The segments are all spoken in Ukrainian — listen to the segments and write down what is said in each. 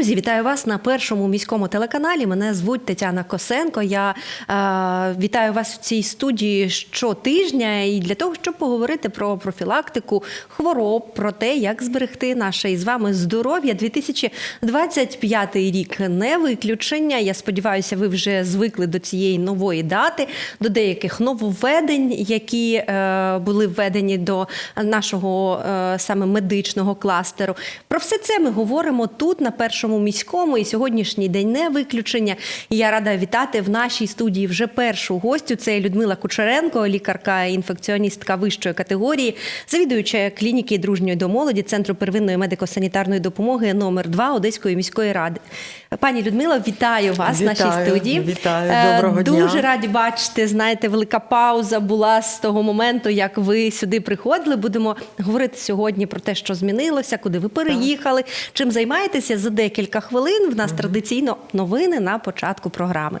Друзі, вітаю вас на першому міському телеканалі. Мене звуть Тетяна Косенко. Я е, вітаю вас в цій студії щотижня і для того, щоб поговорити про профілактику хвороб, про те, як зберегти наше із вами здоров'я. 2025 рік не виключення. Я сподіваюся, ви вже звикли до цієї нової дати, до деяких нововведень, які е, були введені до нашого е, саме медичного кластеру. Про все це ми говоримо тут на першому міському. І сьогоднішній день не виключення. І я рада вітати в нашій студії вже першу гостю. Це Людмила Кучеренко, лікарка інфекціоністка вищої категорії, завідуюча клініки дружньої до молоді Центру первинної медико-санітарної допомоги номер 2 Одеської міської ради. Пані Людмила, вітаю вас в нашій студії. вітаю, Е, доброго дня. Дуже раді бачити. Знаєте, велика пауза була з того моменту, як ви сюди приходили. Будемо говорити сьогодні про те, що змінилося, куди ви переїхали, чим займаєтеся за декілька хвилин. В нас традиційно новини на початку програми.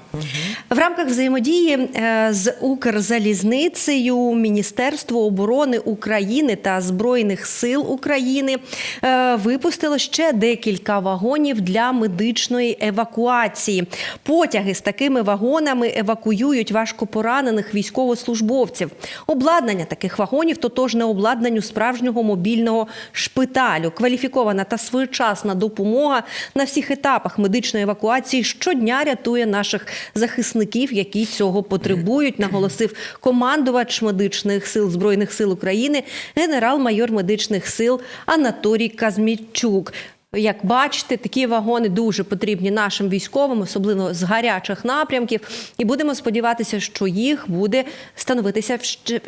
В рамках взаємодії е, з Укрзалізницею Міністерство оборони України та Збройних сил України е, випустило ще декілька вагонів для медичної евакуації. Потяги з такими вагонами евакуюють важкопоранених військовослужбовців. Обладнання таких вагонів тотожне обладнанню справжнього мобільного шпиталю. Кваліфікована та своєчасна допомога на всіх етапах медичної евакуації щодня рятує наших захисників, які цього потребують, наголосив командувач медичних сил збройних сил України, генерал-майор медичних сил Анатолій Казмічук. Як бачите, такі вагони дуже потрібні нашим військовим, особливо з гарячих напрямків. І будемо сподіватися, що їх буде становитися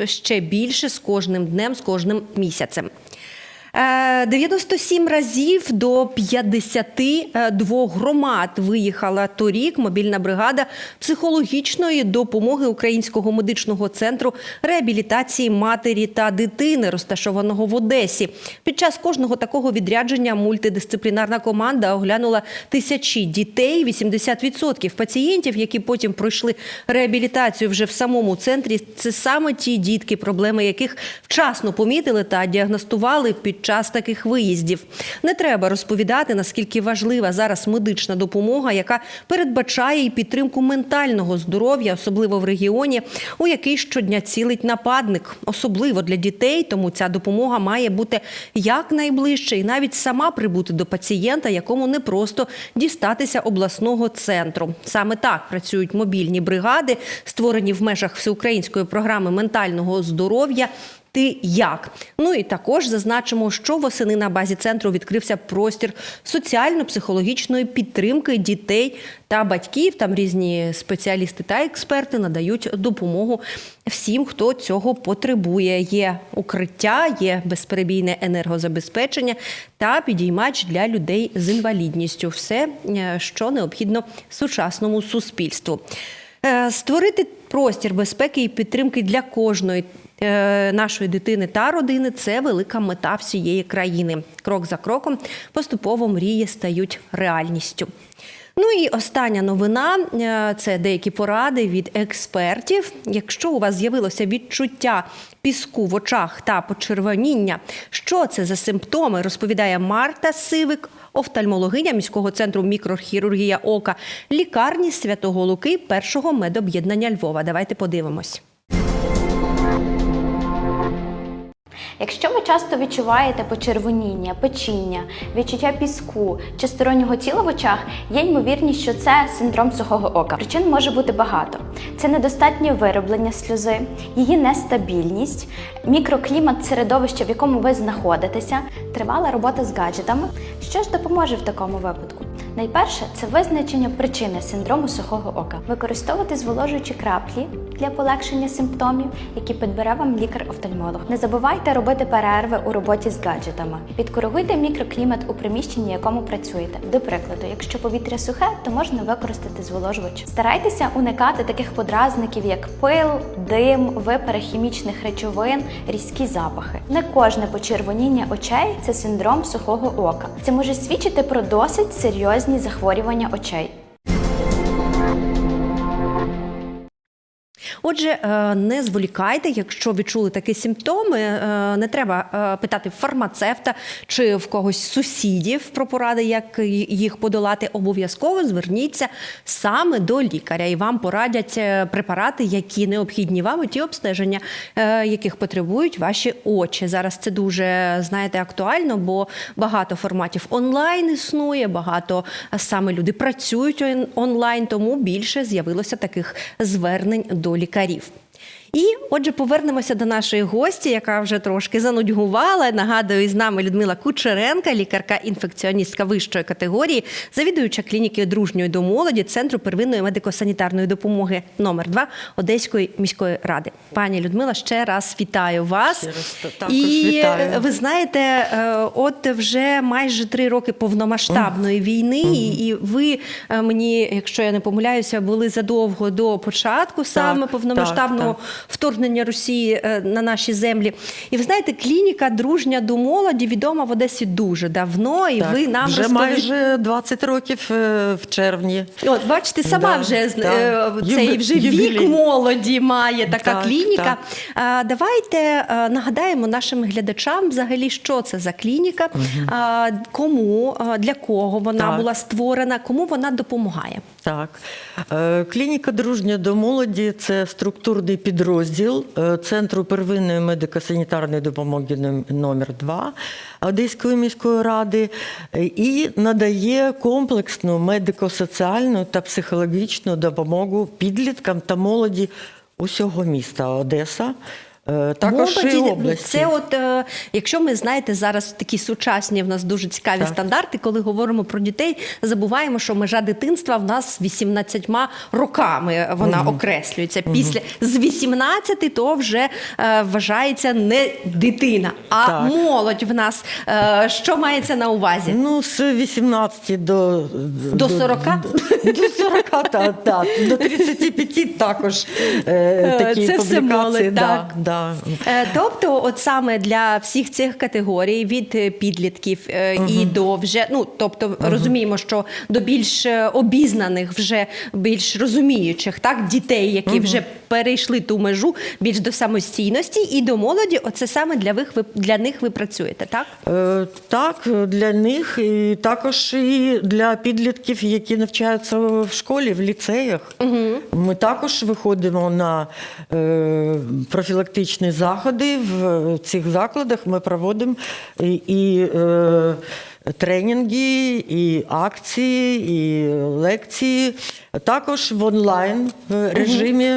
ще більше з кожним днем, з кожним місяцем. Е, 97 разів до 52 громад виїхала торік мобільна бригада психологічної допомоги Українського медичного центру реабілітації матері та дитини, розташованого в Одесі. Під час кожного такого відрядження мультидисциплінарна команда оглянула тисячі дітей. 80% пацієнтів, які потім пройшли реабілітацію вже в самому центрі, це саме ті дітки, проблеми яких вчасно помітили та діагностували під час таких виїздів. Не треба розповідати, наскільки важлива зараз медична допомога, яка передбачає і підтримку ментального здоров'я, особливо в регіоні, у який щодня цілить нападник, особливо для дітей. Тому ця допомога має бути якнайближче і навіть сама прибути до пацієнта, якому не просто дістатися обласного центру. Саме так працюють мобільні бригади, створені в межах всеукраїнської програми ментального здоров'я. Ти як? Ну і також зазначимо, що восени на базі центру відкрився простір соціально-психологічної підтримки дітей та батьків. Там різні спеціалісти та експерти надають допомогу всім, хто цього потребує. Є укриття, є безперебійне енергозабезпечення та підіймач для людей з інвалідністю. Все, е, що необхідно сучасному суспільству. Е, Створити простір безпеки і підтримки для кожної нашої дитини та родини це велика мета всієї країни. Крок за кроком поступово мрії стають реальністю. Ну і остання новина е, це деякі поради від експертів. Якщо у вас з'явилося відчуття піску в очах та почервоніння, що це за симптоми, розповідає Марта Сивик, офтальмологиня міського центру мікрохірургія ока лікарні Святого Луки першого медоб'єднання Львова. Давайте подивимось. Якщо ви часто відчуваєте почервоніння, печіння, відчуття піску чи стороннього тіла в очах, є ймовірність, що це синдром сухого ока. Причин може бути багато: це недостатнє вироблення сльози, її нестабільність, мікроклімат середовища, в якому ви знаходитеся, тривала робота з гаджетами. Що ж допоможе в такому випадку? Найперше це визначення причини синдрому сухого ока. Використовувати зволожуючі краплі для полегшення симптомів, які підбере вам лікар-офтальмолог. Не забувайте робити перерви у роботі з гаджетами. Підкоригуйте мікроклімат у приміщенні, якому працюєте. До прикладу, якщо повітря сухе, то можна використати зволожувач. Старайтеся уникати таких подразників, як пил, дим, випари хімічних речовин, різкі запахи. Не кожне почервоніння очей це синдром сухого ока. Це може свідчити про досить серйозні захворювання очей. Отже, е, не зволікайте, якщо відчули такі симптоми, е, не треба е, питати фармацевта чи в когось сусідів про поради, як їх подолати. Обов'язково зверніться саме до лікаря, і вам порадять препарати, які необхідні вам, і ті обстеження, яких потребують ваші очі. Зараз це дуже знаєте актуально, бо багато форматів онлайн існує, багато саме люди працюють онлайн, тому більше з'явилося таких звернень до лікарів. І отже, повернемося до нашої гості, яка вже трошки занудьгувала. Нагадую, з нами Людмила Кучеренка, лікарка-інфекціоністка вищої категорії, завідуюча клініки дружньої до молоді Центру первинної медико-санітарної допомоги номер 2 Одеської міської ради. Пані Людмила, ще раз вітаю вас. Ще раз також І вітаю. ви знаєте, е, от вже майже три роки повномасштабної війни, і- і ви е, мені, якщо я не помиляюся, були задовго до початку саме повномасштабного так, вторгнення Росії е, на наші землі. І ви знаєте, клініка дружня до молоді відома в Одесі дуже давно, і Так, ви нам вже розпові- майже 20 років е, в червні. От, бачите, сама Да, вже так. е, цей вже вік юбілей. молоді має така Так, клініка. так. Давайте нагадаємо нашим глядачам взагалі, що це за клініка, а, кому, для кого вона Так. була створена, кому вона допомагає. Так. Клініка дружня до молоді це структурний підрозділ е, Центру первинної медико-санітарної допомоги ном- номер 2 Одеської міської ради е, і надає комплексну медико-соціальну та психологічну допомогу підліткам та молоді усього міста Одеса. Е, Також Молоді, області. це от, е, якщо ми знаєте, зараз такі сучасні в нас дуже цікаві Так. стандарти, коли говоримо про дітей, забуваємо, що межа дитинства в нас 18 роками вона окреслюється. Після з 18 то вже е, вважається не дитина, а Так. молодь в нас. Е, що мається на увазі? Ну, з 18 до, До 40? До 40, так, так. До 35 також е, такі це все публікації. молодь, да, так. Да. Е, Тобто, от саме для всіх цих категорій від е, підлітків е, і до вже, ну тобто розуміємо, що до більш обізнаних, вже більш розуміючих, так дітей, які вже перейшли ту межу більш до самостійності, і до молоді, оце саме для них ви для них ви працюєте, так? Е, Так, для них і також і для підлітків, які навчаються в школі, в ліцеях. Ми також виходимо на е, профілактичні заходи в цих закладах. Ми проводимо і, і е, тренінги, і акції, і лекції. Також в онлайн е, режимі.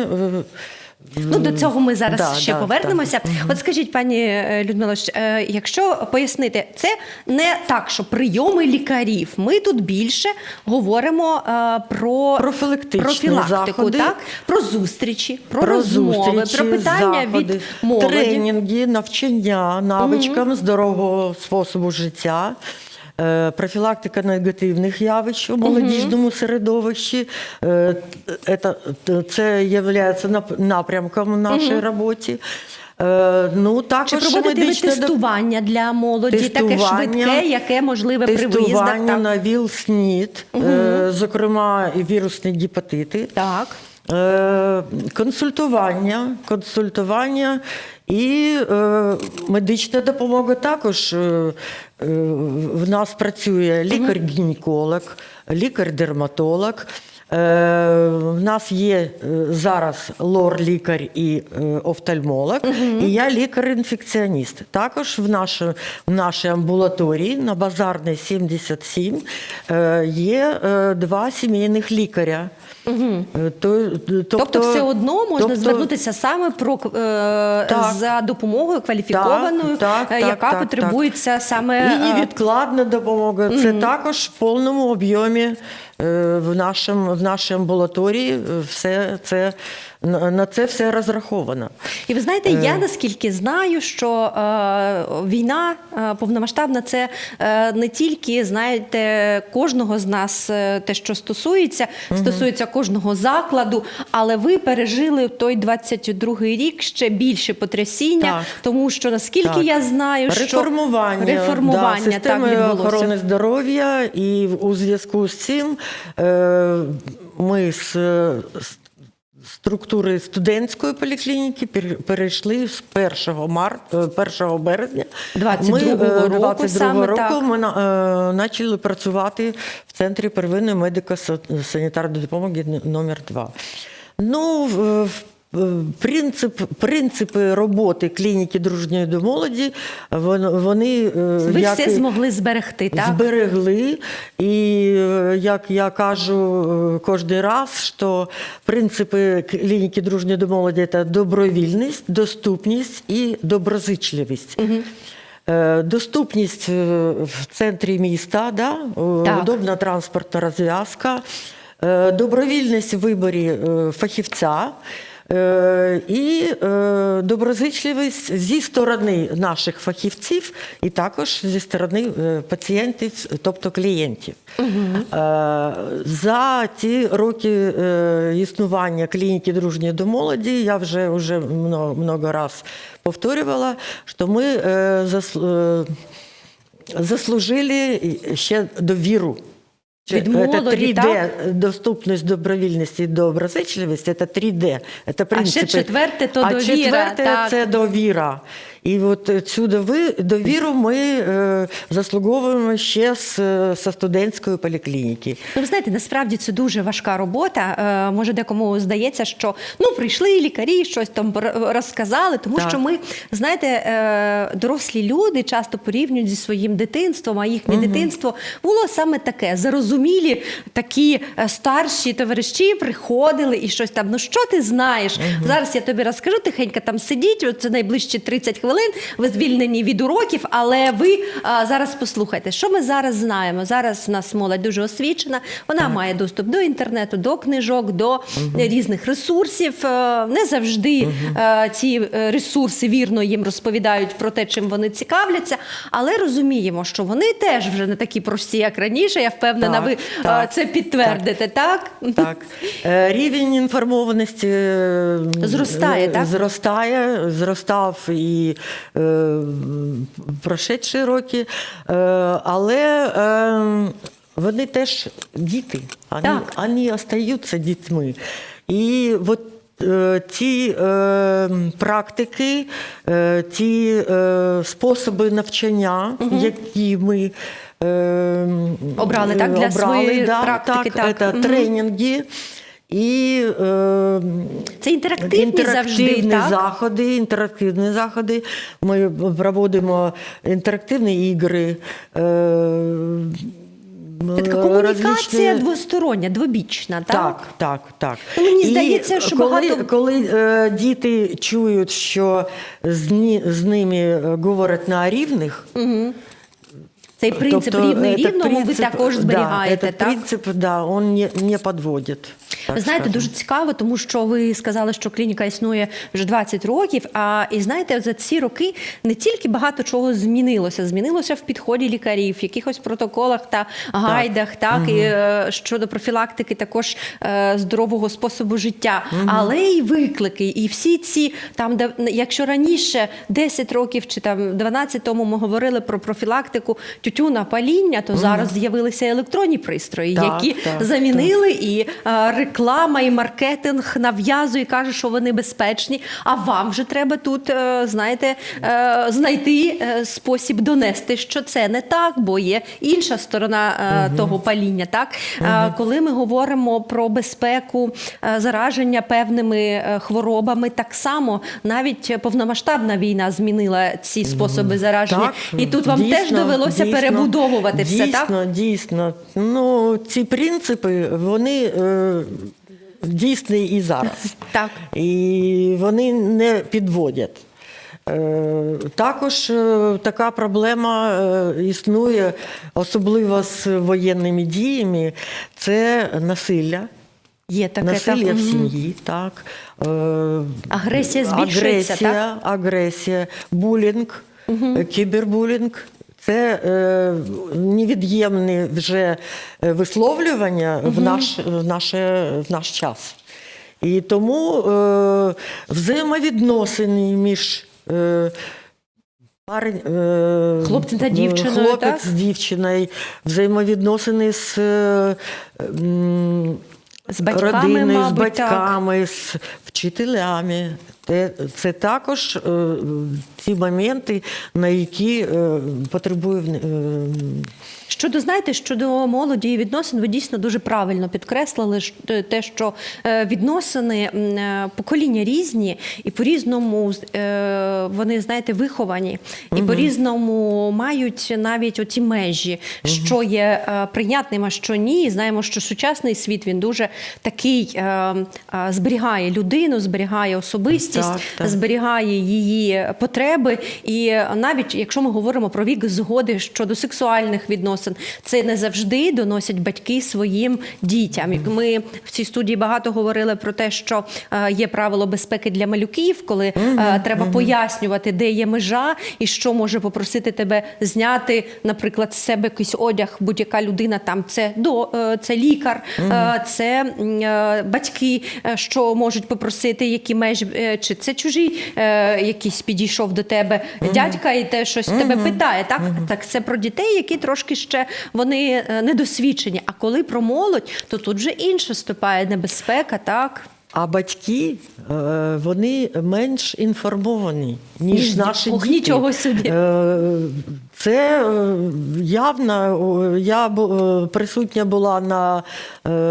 Ну, до цього ми зараз Да, ще да, повернемося. От скажіть, пані е, Людмила, е, якщо пояснити, це не так, що прийоми лікарів. Ми тут більше говоримо е, про профілактику, заходи. так? про зустрічі, про, розмови, про питання заходи, від молоді. тренінги, навчання навичкам здорового способу життя. Е, Профілактика негативних явищ у молодіжному середовищі Е, Це, є напрямком в нашій роботі. Е, Ну, також ви медичне тестування для молоді, таке швидке, яке можливе при виїздах? тестування Так. на ВІЛ-СНІД, е, зокрема і вірусні гепатити. так. Консультування, консультування і медична допомога також. Е, В нас працює лікар-гінеколог, лікар-дерматолог. Е, В нас є е, зараз лор-лікар і е, офтальмолог, і я лікар-інфекціоніст. Також в нашій, в нашій амбулаторії на базарній 77 е, є два сімейних лікаря. Е, то- Тобто, все одно можна тобто- звернутися саме про Так. за допомогою кваліфікованою, Так, так, так, яка так, потребується саме І невідкладна допомога. Це також в повному об'ємі в, нашому, в нашій амбулаторії. е, Все це, на це все розраховано. І ви знаєте, я наскільки знаю, що е, війна е, повномасштабна це е, не тільки знаєте кожного з нас, е, те, що стосується, стосується кожного закладу, але ви пережили той 22-й рік ще більше потрясіння, Так. тому що наскільки Так. я знаю, що реформування, реформування да, так відбулося. охорони здоров'я, і у зв'язку з цим е, ми з структури студентської поліклініки пер- перейшли з 1 марта, 1 березня. 22-го Ми, е, року 22-го саме року так. ми на- е, почали працювати в центрі первинної медико-санітарної допомоги номер 2. Ну, в- Принцип, принципи роботи клініки дружньої до молоді, вони е, Ви як все змогли зберегти, так? зберегли. І е, як я кажу е, кожен раз, що принципи клініки дружньої до молоді це добровільність, доступність і доброзичливість. Е, Доступність в центрі міста, да? Так. удобна транспортна розв'язка, добровільність в виборі фахівця. Е, І е, доброзичливість зі сторони наших фахівців, і також зі сторони е, пацієнтів, тобто клієнтів. За ті роки існування клініки дружньої до молоді я вже вже много, раз повторювала, що ми засл- заслужили ще довіру. Від молоді, 3D, так? доступність, добровільність і доброзичливість це 3D. Це принципи. четверте то а довіра, четверте це довіра. І от цю довіру ми е, заслуговуємо ще з, зі студентської поліклініки. Ну, ви знаєте, насправді це дуже важка робота. Е, може, декому здається, що ну прийшли лікарі, щось там розказали, тому Так. що ми, знаєте, е, дорослі люди часто порівнюють зі своїм дитинством, а їхнє дитинство було саме таке. Зарозумілі такі е, старші товариші приходили і щось там. Ну що ти знаєш? Зараз я тобі розкажу тихенько там сидіть. Це найближчі 30 хвилин. Ви звільнені від уроків, але ви а, зараз послухайте, що ми зараз знаємо. Зараз у нас молодь дуже освічена. Вона має доступ до інтернету, до книжок, до різних ресурсів. Е, Не завжди е, ці ресурси вірно їм розповідають про те, чим вони цікавляться, але розуміємо, що вони теж вже не такі прості, як раніше. Я впевнена, Так, ви так, це підтвердите, так? Так. Е, Рівень інформованості Зростає, так? Зростає, зростав і в прошедші роки, е, але е, вони теж діти, вони, Так. вони остаються дітьми. І от е, ті е, практики, е, ті е, способи навчання, які ми е, Обрали, так, для своєї практики, так. це Мгм. тренінги і е, Це інтерактивні завжди, інтерактивні так? заходи, інтерактивні заходи. Ми проводимо інтерактивні ігри. Е, Це така комунікація различні- двостороння, двобічна, так? так, так, так. Ну, мені здається, що коли, багато- коли е, діти чують, що з, ні, з ними е, говорять на рівних, Цей принцип рівний этот рівному ви також зберігаєте, этот так? принцип, да, он не, не подводит. так Ви знаєте, дуже цікаво, тому що ви сказали, що клініка існує вже 20 років. А і знаєте, за ці роки не тільки багато чого змінилося, змінилося в підході лікарів, в якихось протоколах та гайдах, так, і е, щодо профілактики, також е, здорового способу життя, але й виклики, і всі ці там, де якщо раніше 10 років чи там 12 тому ми говорили про профілактику тютюна паління, то зараз з'явилися електронні пристрої, Так, які так, замінили і е, реклама, і маркетинг нав'язує, каже, що вони безпечні. А вам вже треба тут, е, знаєте, е, знайти е, спосіб донести, що це не так, бо є інша сторона е, того паління. Так, Е, коли ми говоримо про безпеку зараження певними хворобами, так само навіть повномасштабна війна змінила ці способи зараження. І тут вам теж довелося дійсно, перебудовувати все, так? Дійсно, дійсно. Ну, ці принципи, вони е, дійсні і зараз. Так. І вони не підводять. Е, Також е, така проблема е, існує, особливо з воєнними діями, це насилля. Є таке Насилля так. в сім'ї, так. Агресія збільшується, агресія, агресія, булінг, кібербулінг. Це е, невід'ємне вже е, висловлювання в, наш, в, наше, в наш час. І тому е, взаємовідносини між е, парень, е, Хлопцем та дівчиною, хлопець так? з дівчиною, взаємовідносини з, е, м, З батьками, родиною, з мабуть, так. батьками, з вчителями. Це, це також е, ті моменти, на які е, потребує е, Щодо знаєте, щодо молоді і відносин, ви дійсно дуже правильно підкреслили те- що е, відносини е, покоління різні, і по-різному е, вони знаєте виховані, і по-різному мають навіть оці межі, що є е, прийнятним, а що ні. І знаємо, що сучасний світ він дуже такий е, е, зберігає людину, зберігає особистість, Так, так. зберігає її потреби. І навіть якщо ми говоримо про вік згоди щодо сексуальних відносин, це не завжди доносять батьки своїм дітям. Ми в цій студії багато говорили про те, що е, є правило безпеки для малюків, коли е, треба пояснювати, де є межа і що може попросити тебе зняти, наприклад, з себе якийсь одяг, будь-яка людина там це до е, це лікар, е, це батьки, що можуть попросити, які межі, чи це чужий е, якийсь підійшов до тебе дядька і те щось тебе питає. Так, так це про дітей, які трошки ще вони е, недосвідчені. А коли про молодь, то тут вже інша ступає небезпека, так. А батьки е, вони менш інформовані, ніж наші ох, діти. нічого собі. Е, Це явно. Я присутня була на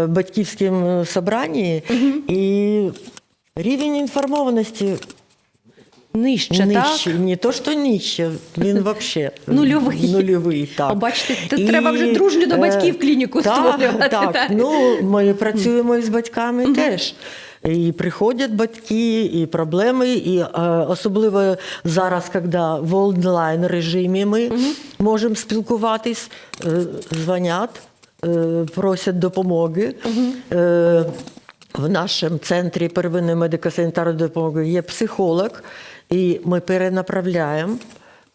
батьківському собранні, і рівень інформованості Нижче, нижче. так? Не то, що нижче, він взагалі Нульовий. нульовий так. О, бачите, тут треба вже дружню до е, батьків клініку так, створювати, Так, так. ну ми працюємо із батьками теж. І приходять батьки, і проблеми, і е, особливо зараз, коли в онлайн режимі ми можемо спілкуватись, е, дзвонять, просять допомоги. Е, в нашому центрі первинної медико-санітарної допомоги є психолог, і ми перенаправляємо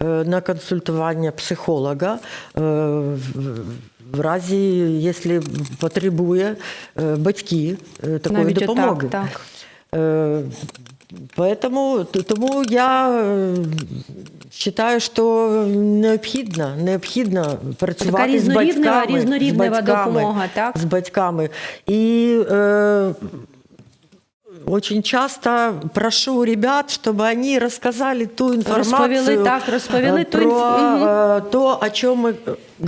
е, на консультування психолога е, в- разі, якщо потребує е, батьки такої Навіть допомоги. так. Е, Поэтому, т- тому я е, вважаю, що необхідно, необхідно працювати з різнорівнева- батьками, різнорівнева з батьками, допомога, так? з батьками. І е, очень часто прошу ребят, чтобы они рассказали ту информацию, Розповіли, так, розповіли е, ту про інф- е, то, о чем мы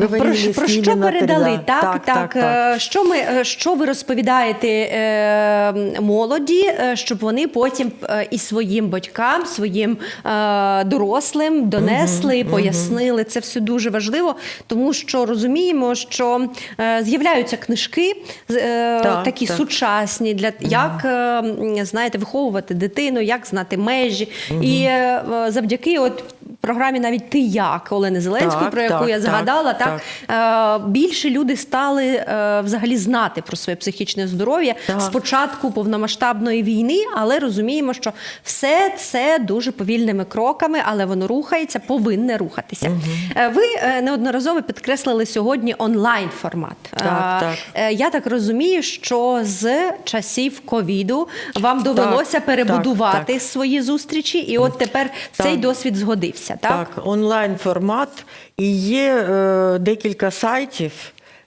говорили Про, про що передали? тренах. Так, так, Е, Що ми е, що ви розповідаєте е, молоді, щоб вони потім е, і своїм батькам, своїм е, дорослим донесли, і пояснили. Це все дуже важливо, тому що розуміємо, що е, з'являються книжки е, Так, такі так. сучасні для як е, знаєте, виховувати дитину, як знати межі, і е, завдяки от. Програмі навіть ти як Олени Зеленської, Так, про яку так, я згадала, так, так. Е, більше люди стали е, взагалі знати про своє психічне здоров'я Так. з початку повномасштабної війни, але розуміємо, що все це дуже повільними кроками, але воно рухається, повинне рухатися. Е, Ви неодноразово підкреслили сьогодні онлайн формат. Так, так. Я так розумію, що з часів ковіду вам довелося Так, перебудувати так, свої зустрічі, і от тепер Так. цей досвід згодився. Так, Так, онлайн формат. І є е, декілька сайтів,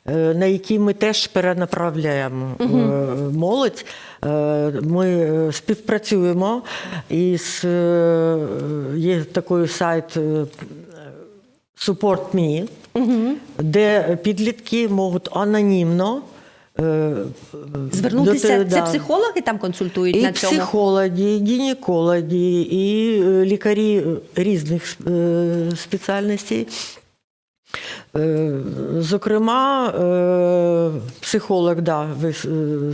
е, на які ми теж перенаправляємо е, молодь. Е, ми співпрацюємо із е, є такий сайт е, Support.me, де підлітки можуть анонімно. Е, Звернутися, до, це да. психологи там консультують І на цьому. психологи, і гінекологи, і е, лікарі різних е, спеціальностей. Зокрема, психолог, да, ви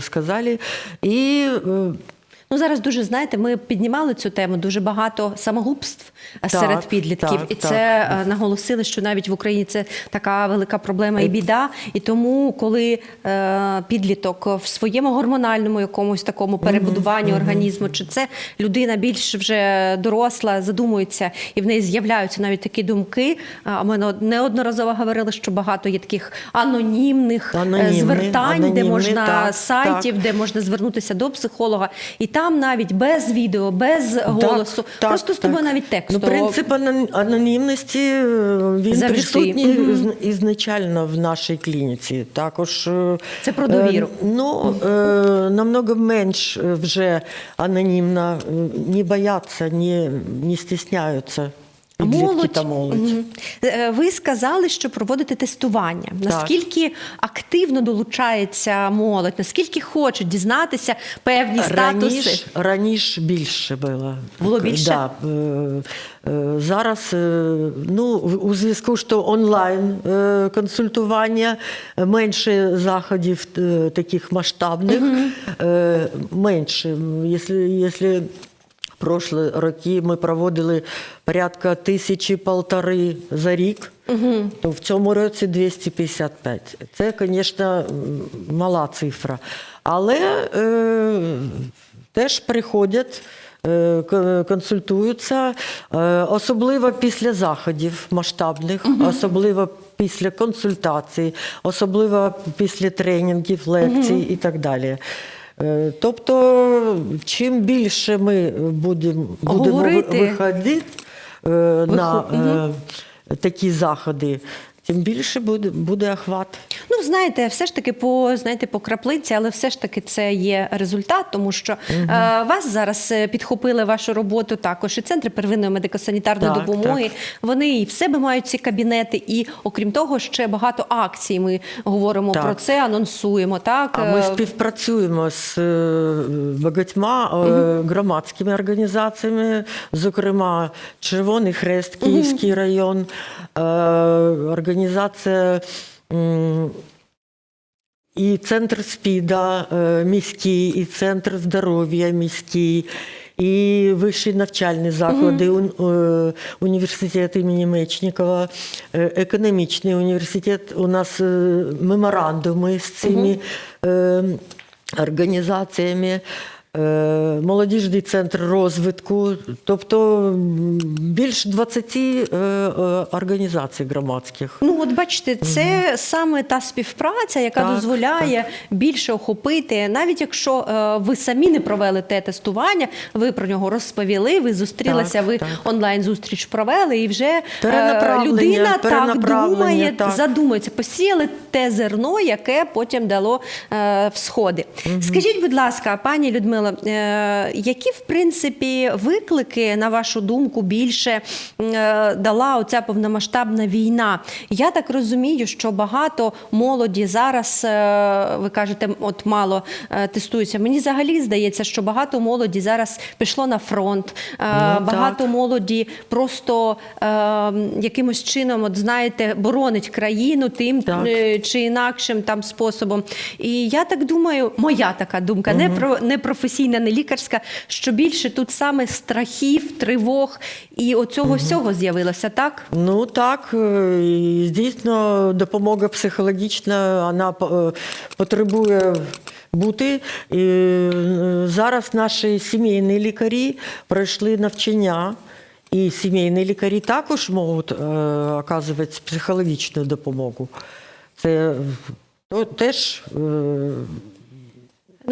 сказали, і Ну зараз дуже знаєте, ми піднімали цю тему дуже багато самогубств е, Так, серед підлітків, так, і так. це е, наголосили, що навіть в Україні це така велика проблема і біда. І тому, коли е, підліток в своєму гормональному якомусь такому перебудуванні організму, чи це людина більш вже доросла, задумується, і в неї з'являються навіть такі думки. А ми не- неодноразово говорили, що багато є таких анонімних е, Анонімні, звертань, де можна так, сайтів, де можна звернутися до психолога, і там там навіть без відео, без голосу, так, просто з тобою так. навіть тексту. Ну, принцип анонімності е, він Завжди. присутній mm -hmm. ізначально в нашій клініці. Також е, Це про довіру. е, Ну е, намного менш е, вже анонімно, ні не бояться, не, не стісняються. А підлітки та молодь. Е, Ви сказали, що проводите тестування. Наскільки активно долучається молодь, наскільки хочуть дізнатися певні статуси? Раніше, раніше більше було. Було більше? Да. е, е, Зараз е, ну, у зв'язку, що онлайн е, консультування, е, менше заходів е, таких масштабних, е, менше. Якщо, якщо прошлі роки ми проводили порядка тисячі полтори за рік, то в цьому році 255. Це, звісно, мала цифра. Але е, теж приходять. е, Консультуються, е, особливо після заходів масштабних, особливо після консультацій, особливо після тренінгів, лекцій і так далі. Е, Тобто, чим більше ми будемо, будемо виходити е, на е, такі заходи, тим більше буде, буде охват. Ну, знаєте, все ж таки по знаєте, по краплиці, але все ж таки це є результат, тому що е, вас зараз е, підхопили вашу роботу також і центри первинної медико-санітарної Так, допомоги. так. Вони і в себе мають ці кабінети, і окрім того, ще багато акцій. Ми говоримо Так. про це, анонсуємо. Так А ми Е, співпрацюємо з е, багатьма е, громадськими організаціями, зокрема Червоний Хрест, Київський район, е, організація. І центр СПІДа е, міський, і центр здоров'я міський, і вищі навчальні заклади, ун- е, університет імені Мечникова, е, економічний університет. У нас меморандуми з цими е, організаціями. Е, Молодіжний центр розвитку, тобто більш 20 е, е, організацій громадських. Ну, от бачите, це саме та співпраця, яка Так, дозволяє більше охопити, навіть якщо ви самі не провели те тестування, ви про нього розповіли, ви зустрілися, Так, ви так. онлайн зустріч провели, і вже людина так думає, так. задумується, посіяли те зерно, яке потім дало всходи. Скажіть, будь ласка, пані Людмила, е, які в принципі виклики, на вашу думку, більше е, дала оця повномасштабна війна? Я так розумію, що багато молоді зараз, е, ви кажете, от мало тестуються. Мені взагалі здається, що багато молоді зараз пішло на фронт, так. багато молоді просто якимось чином, от знаєте, боронить країну тим Так. чи інакшим там способом. І я так думаю, моя така думка, не про не професійна, не лікарська, що більше тут саме страхів, тривог і оцього всього з'явилося, так? Ну так, е, дійсно допомога психологічна, вона е, потребує бути. І е, зараз наші сімейні лікарі пройшли навчання. І сімейні лікарі також можуть е, оказувати психологічну допомогу. Це то, теж е,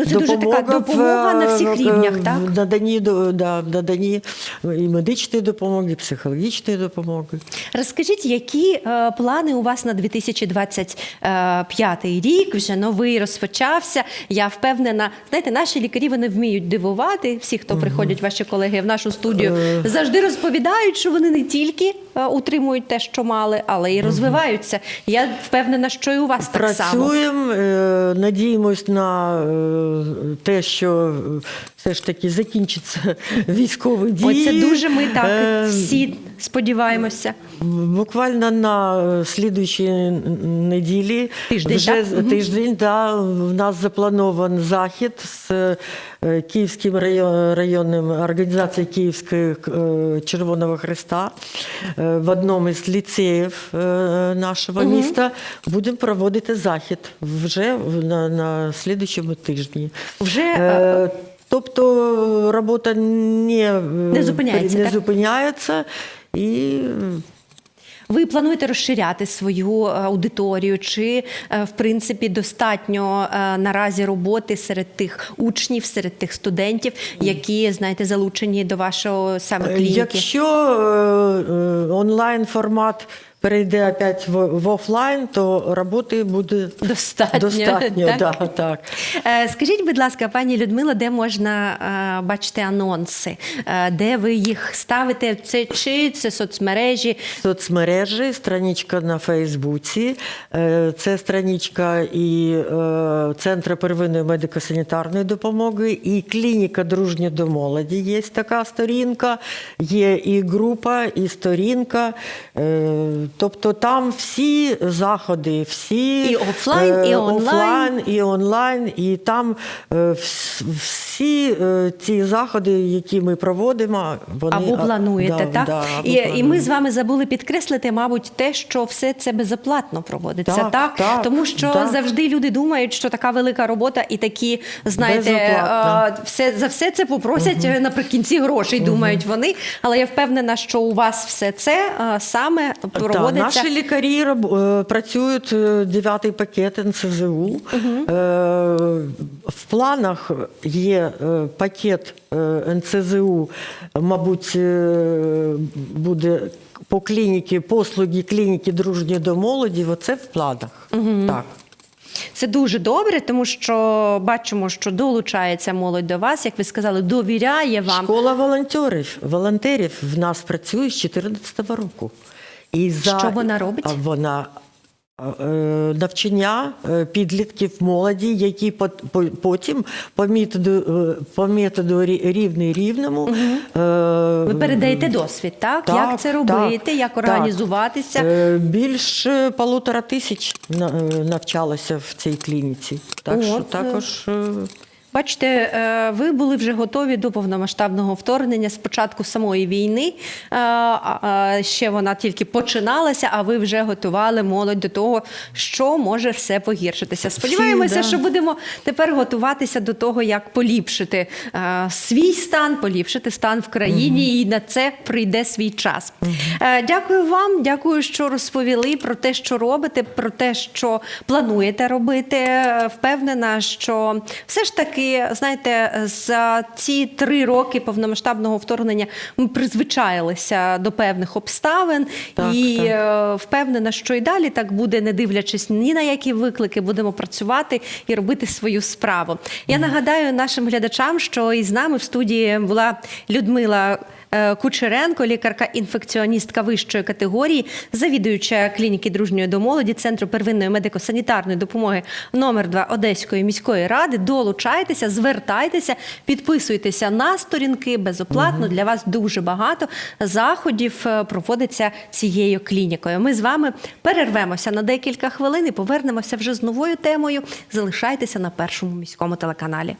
Ну це дуже така допомога на всіх рівнях, в так? наданні, до- да, в наданні і медичної допомоги, і психологічної допомоги. Розкажіть, які е, плани у вас на 2025 рік? Вже новий розпочався. Я впевнена, знаєте, наші лікарі вони вміють дивувати. Всі, хто приходять, ваші колеги в нашу студію, Е. завжди розповідають, що вони не тільки е, утримують те, що мали, але й розвиваються. Я впевнена, що і у вас так само. Працюємо, е, надіємось на е, те, що е, все ж таки закінчиться військові дії. Ой, це дуже ми так Е, всі сподіваємося. Буквально на е, слідуючій неділі, Тиждень, вже так? Тиждень, да, в нас запланований захід з е, Київським район- районним організацією Київського е, Червоного Христа в одному із ліцеїв нашого міста. Будемо проводити захід вже на, на слідуючому тижні. Вже, Тобто робота не, Не зупиняється, не так? зупиняється і Ви плануєте розширяти свою е, аудиторію? Чи е, в принципі достатньо е, наразі роботи серед тих учнів, серед тих студентів, які знаєте залучені до вашого саме клініки? Якщо онлайн формат перейде опять в, в офлайн, то роботи буде Достатньо, достатньо так? Да, так. Е, Скажіть, будь ласка, пані Людмила, де можна е, бачити анонси? Е, Де ви їх ставите? Це чи це соцмережі? Соцмережі, страничка на Фейсбуці, це страничка і Центру первинної медико-санітарної допомоги, і клініка дружня до молоді. Є така сторінка, є і група, і сторінка. Тобто там всі заходи, всі І офлайн, і е, онлайн. офлайн, і онлайн, і там е, всі е, ці заходи, які ми проводимо, вони Або а, плануєте, да, так? да, або і, і ми з вами забули підкреслити, мабуть, те, що все це безоплатно проводиться, так? Так, так, Тому що так. завжди люди думають, що така велика робота і такі, знаєте, е, все, за все це попросять е, наприкінці грошей, думають вони. Але я впевнена, що у вас все це е, саме Та, проводиться. наші лікарі е, працюють е, дев'ятий пакет НСЗУ. Е, В планах є пакет НСЗУ, мабуть, буде по клініці, послуги клініки дружні до молоді. Оце в планах. Так. Це дуже добре, тому що бачимо, що долучається молодь до вас, як ви сказали, довіряє вам. Школа волонтерів, волонтерів в нас працює з 2014 року. І за, Що вона робить? Вона е, навчання е, підлітків молоді, які по- по- потім по методу, е, по методу рівний рівному. е, Ви передаєте досвід, так? так, як це робити, так, як організуватися? Е, Більше полутора тисяч на- е, навчалося в цій клініці. Так що От, е, також. Бачите, е, ви були вже готові до повномасштабного вторгнення з початку самої війни. Е, Ще вона тільки починалася, а ви вже готували молодь до того, що може все погіршитися. Сподіваємося, що будемо тепер готуватися до того, як поліпшити е, свій стан, поліпшити стан в країні, і на це прийде свій час. Дякую вам, дякую, що розповіли про те, що робите, про те, що плануєте робити. Впевнена, що все ж таки, знаєте, за ці три роки повномасштабного вторгнення ми призвичаїлися до певних обставин Так, і так. е, впевнена, що і далі так буде, не дивлячись ні на які виклики, будемо працювати і робити свою справу. Я нагадаю нашим глядачам, що із нами в студії була Людмила. Е, Кучеренко, лікарка-інфекціоністка вищої категорії, завідуюча клініки дружньої до молоді Центру первинної медико-санітарної допомоги номер 2 Одеської міської ради. Долучайтеся, звертайтеся, підписуйтеся на сторінки безоплатно. Для вас дуже багато заходів е, проводиться цією клінікою. Ми з вами перервемося на декілька хвилин і повернемося вже з новою темою. Залишайтеся на першому міському телеканалі.